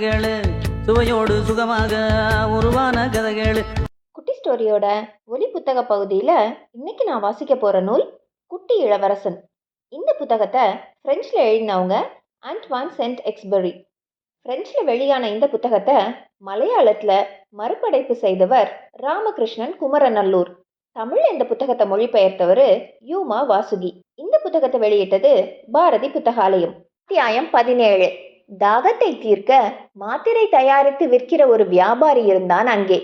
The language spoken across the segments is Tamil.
கதைகள் சுவையோடு சுகமாக உருவான கதைகள். குட்டி ஸ்டோரியோட ஒலி புத்தக பகுதியில் இன்னைக்கு நான் வாசிக்க போகிற நூல் குட்டி இளவரசன். இந்த புத்தகத்தை ஃப்ரெஞ்சில் எழுதினவங்க ஆண்ட்வான் சென்ட் எக்ஸ்பெரி ஃப்ரெஞ்சில் வெளியான இந்த புத்தகத்தை மலையாளத்தில் மறுபடைப்பு செய்தவர் ராமகிருஷ்ணன் குமரநல்லூர். தமிழ் இந்த புத்தகத்தை மொழிபெயர்த்தவர் யூமா வாசுகி. இந்த புத்தகத்தை வெளியிட்டது பாரதி புத்தகாலயம். அத்தியாயம் பதினேழு. தாகத்தை தீர்க்க மாத்திரை தயாரித்து விற்கிற ஒரு வியாபாரி இருந்தான் அங்கே.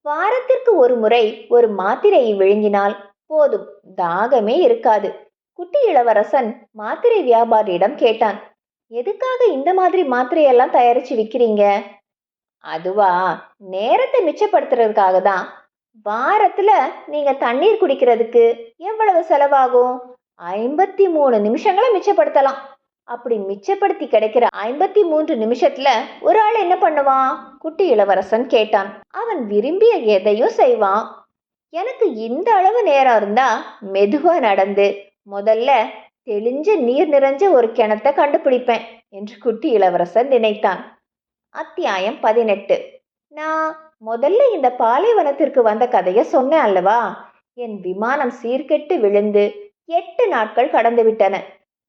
வாரத்திற்கு ஒரு முறை ஒரு மாத்திரையை விழுங்கினால் போதும் தாகமே இருக்காது. குட்டி இளவரசன் மாத்திரை வியாபாரியிடம் கேட்டான் எதுக்காக இந்த மாதிரி மாத்திரையெல்லாம் தயாரிச்சு விற்கிறீங்க அதுவா நேரத்தை மிச்சப்படுத்துறதுக்காக தான். வாரத்துல நீங்க தண்ணீர் குடிக்கிறதுக்கு எவ்வளவு செலவாகும்? ஐம்பத்தி மூணு நிமிஷங்களை மிச்சப்படுத்தலாம். அப்படி மிச்சப்படுத்தி கிடைக்கிற ஐம்பத்தி மூன்று நிமிஷத்துல ஒரு ஆள் என்ன பண்ணுவான் குட்டி இளவரசன் கேட்டான். அவன் விரும்பிய எதையும் செய்வான். எனக்கு இந்த அளவு நேரம் இருந்தா மெதுவா நடந்து முதல்ல தெளிஞ்ச நீர் நிறைஞ்ச ஒரு கிணத்தை கண்டுபிடிப்பேன் என்று குட்டி இளவரசன் நினைத்தான். அத்தியாயம் பதினெட்டு. நான் முதல்ல இந்த பாலைவனத்திற்கு வந்த கதையை சொன்னேன் அல்லவா? என் விமானம் சீர்கெட்டு விழுந்து எட்டு நாட்கள் கடந்து விட்டன.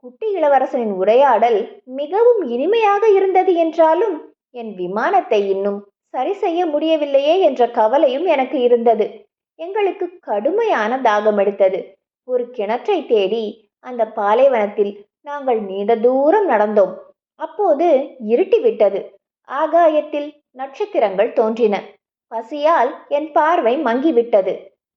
குட்டி இளவரசனின் உரையாடல் மிகவும் இனிமையாக இருந்தது என்றாலும் என் விமானத்தை இன்னும் சரி செய்ய முடியவில்லையே என்ற கவலையும் எனக்கு இருந்தது. எங்களுக்கு கடுமையான தாகம் எடுத்தது. ஒரு கிணற்றை தேடி அந்த பாலைவனத்தில் நாங்கள் நீண்ட தூரம் நடந்தோம். அப்போது இருட்டி விட்டது. ஆகாயத்தில் நட்சத்திரங்கள் தோன்றின. பசியால் என் பார்வை மங்கிவிட்டது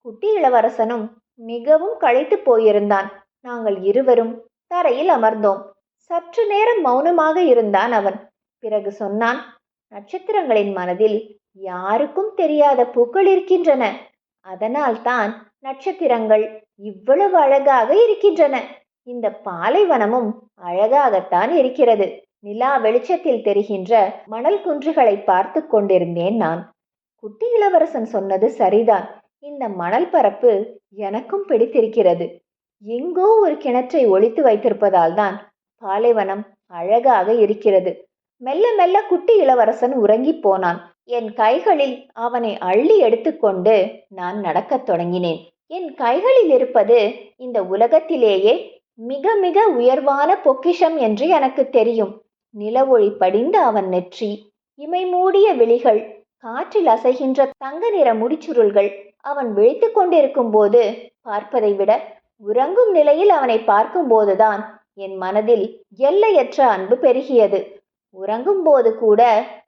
குட்டி இளவரசனும் மிகவும் களைத்து போயிருந்தான். நாங்கள் இருவரும் தரையில் அமர்ந்தோம். சற்று நேரம் மௌனமாக இருந்தான் அவன். பிறகு சொன்னான் நட்சத்திரங்களின் மனதில் யாருக்கும் தெரியாத பூக்கள் இருக்கின்றன. அதனால்தான் நட்சத்திரங்கள் இவ்வளவு அழகாக இருக்கின்றன. இந்த பாலைவனமும் அழகாகத்தான் இருக்கிறது. நிலா வெளிச்சத்தில் தெரிகின்ற மணல் குன்றுகளை பார்த்து கொண்டிருந்தேன் நான். குட்டி இளவரசன் சொன்னது சரிதான். இந்த மணல் பரப்பு எனக்கும் பிடித்திருக்கிறது. எங்கோ ஒரு கிணற்றை ஒளித்து வைத்திருப்பதால் தான் பாலைவனம் அழகாக இருக்கிறது. மெல்ல மெல்ல குட்டி இளவரசன் உறங்கி போனான். என் கைகளில் அவனை அள்ளி எடுத்துக்கொண்டு நான் நடக்கத் தொடங்கினேன். என் கைகளில் இருப்பது இந்த உலகத்திலேயே மிக மிக உயர்வான பொக்கிஷம் என்று எனக்கு தெரியும். நிலவொளி படிந்த அவன் நெற்றி இமை மூடிய விழிகள் காற்றில் அசைகின்ற தங்க நிற முடிச்சுருள்கள் அவன் விழித்து கொண்டிருக்கும் போது பார்ப்பதை விட உறங்கும் நிலையில் அவனை பார்க்கும்போதுதான் என் மனதில் எல்லையற்ற அன்பு பெருகியது. உறங்கும் போது கூட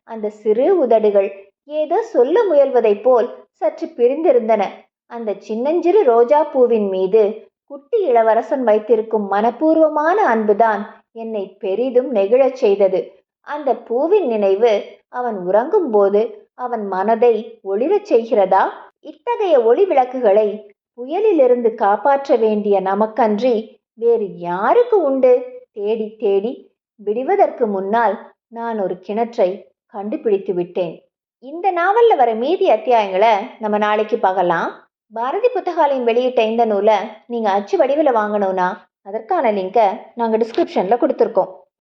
அந்த சிறு உதடுகள் ஏதோ சொல்ல முயல்வதைப் போல் சற்று பிரிந்திருந்தன. அந்த சின்னஞ்சிறு ரோஜா பூவின் மீது குட்டி இளவரசன் வைத்திருக்கும் மனப்பூர்வமான அன்புதான் என்னை பெரிதும் நெகிழச் செய்தது. அந்த பூவின் நினைவு அவன் உறங்கும் போது அவன் மனதை ஒளிரச் செய்கிறதா? இத்தகைய ஒளி விளக்குகளை புயலிலிருந்து காப்பாற்ற வேண்டிய நமக்கன்றி வேறு யாருக்கு உண்டு? தேடி தேடி விடுவதற்கு முன்னால் நான் ஒரு கிணற்றை கண்டுபிடித்து விட்டேன். இந்த நாவல்ல வர மீதி அத்தியாயங்களை நம்ம நாளைக்கு பார்க்கலாம். பாரதி புத்தகாலயம் வெளியிட்ட இந்த நூலை நீங்கள் அச்சு வடிவில் வாங்கணும்னா அதற்கான லிங்கை நாங்கள் டிஸ்கிரிப்ஷனில் கொடுத்துருக்கோம்.